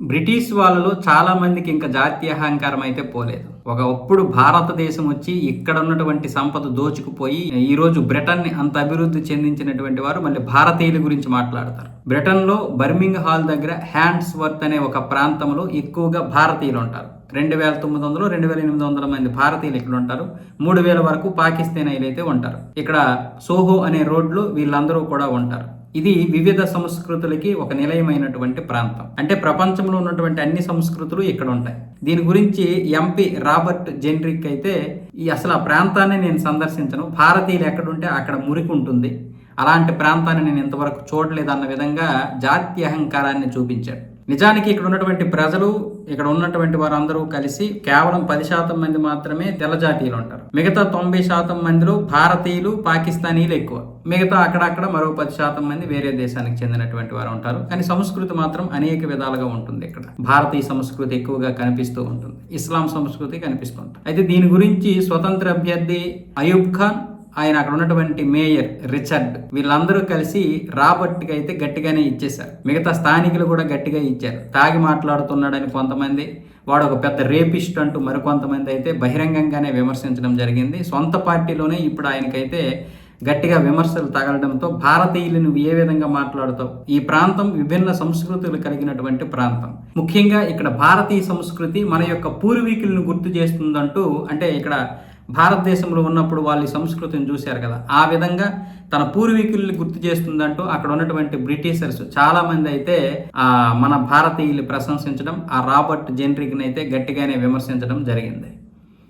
British వాళ్ళలో చాలా మందికి ఇంకా జాతీయ అహంకారం అయితే పోలేదు. ఒకప్పుడు భారతదేశం వచ్చి ఇక్కడ ఉన్నటువంటి సంపద దోచుకుపోయి ఈ రోజు బ్రిటన్ అంత అభివృద్ధి చెందించినటువంటి వారు మళ్ళీ భారతీయుల గురించి మాట్లాడతారు. బ్రిటన్లో బర్మింగ్ హాల్ దగ్గర హ్యాండ్స్ వర్త్ అనే ఒక ప్రాంతంలో ఎక్కువగా భారతీయులు ఉంటారు. రెండు వేల తొమ్మిది వందలు రెండు వేల ఎనిమిది వందల మంది భారతీయులు ఇక్కడ ఉంటారు. మూడు వేల వరకు పాకిస్తానీలు అయితే ఉంటారు. ఇక్కడ సోహో అనే రోడ్లు వీళ్ళందరూ కూడా ఉంటారు. ఇది వివిధ సంస్కృతులకి ఒక నిలయమైనటువంటి ప్రాంతం. అంటే ప్రపంచంలో ఉన్నటువంటి అన్ని సంస్కృతులు ఇక్కడ ఉంటాయి. దీని గురించి ఎంపీ రాబర్ట్ జెన్రిక్ అయితే ఈ అసలు ఆ ప్రాంతాన్ని నేను సందర్శించను. భారతీయులు ఎక్కడుంటే అక్కడ మురికి ఉంటుంది. అలాంటి ప్రాంతాన్ని నేను ఇంతవరకు చూడలేదు అన్న విధంగా జాతీయ అహంకారాన్ని చూపించాడు. నిజానికి ఇక్కడ ఉన్నటువంటి ప్రజలు ఇక్కడ ఉన్నటువంటి వారందరూ కలిసి కేవలం పది శాతం మంది మాత్రమే తెల్ల జాతీయులు ఉంటారు. మిగతా తొంభై శాతం మందిలో భారతీయులు పాకిస్తానీలు ఎక్కువ. మిగతా అక్కడక్కడ మరో పది శాతం మంది వేరే దేశానికి చెందినటువంటి వారు ఉంటారు. కానీ సంస్కృతి మాత్రం అనేక విధాలుగా ఉంటుంది ఇక్కడ. భారతీయ సంస్కృతి ఎక్కువగా కనిపిస్తూ ఉంటుంది. ఇస్లాం సంస్కృతి కనిపిస్తుంది అయితే దీని గురించి స్వతంత్ర అభ్యర్థి అయూబ్ ఖాన్ ఆయన అక్కడ ఉన్నటువంటి మేయర్ రిచర్డ్ వీళ్ళందరూ కలిసి రాబర్ట్కి అయితే గట్టిగానే ఇచ్చేశారు. మిగతా స్థానికులు కూడా గట్టిగా ఇచ్చారు. తాగి మాట్లాడుతున్నాడని కొంతమంది వాడు ఒక పెద్ద రేపిస్ట్ అంటూ మరికొంతమంది అయితే బహిరంగంగానే విమర్శించడం జరిగింది. సొంత పార్టీలోనే ఇప్పుడు ఆయనకైతే గట్టిగా విమర్శలు తగలడంతో భారతీయులు నువ్వు ఏ విధంగా మాట్లాడుతావు? ఈ ప్రాంతం విభిన్న సంస్కృతులు కలిగినటువంటి ప్రాంతం. ముఖ్యంగా ఇక్కడ భారతీయ సంస్కృతి మన యొక్క పూర్వీకులను గుర్తు చేస్తుందంటూ అంటే ఇక్కడ భారతదేశంలో ఉన్నప్పుడు వాళ్ళ సంస్కృతిని చూశారు కదా. ఆ విధంగా తన పూర్వీకుల్ని గుర్తు చేస్తుందంటూ అక్కడ ఉన్నటువంటి బ్రిటిషర్స్ చాలామంది అయితే మన భారతీయులు ప్రశంసించడం ఆ రాబర్ట్ జెన్రిక్ని అయితే గట్టిగానే విమర్శించడం జరిగింది.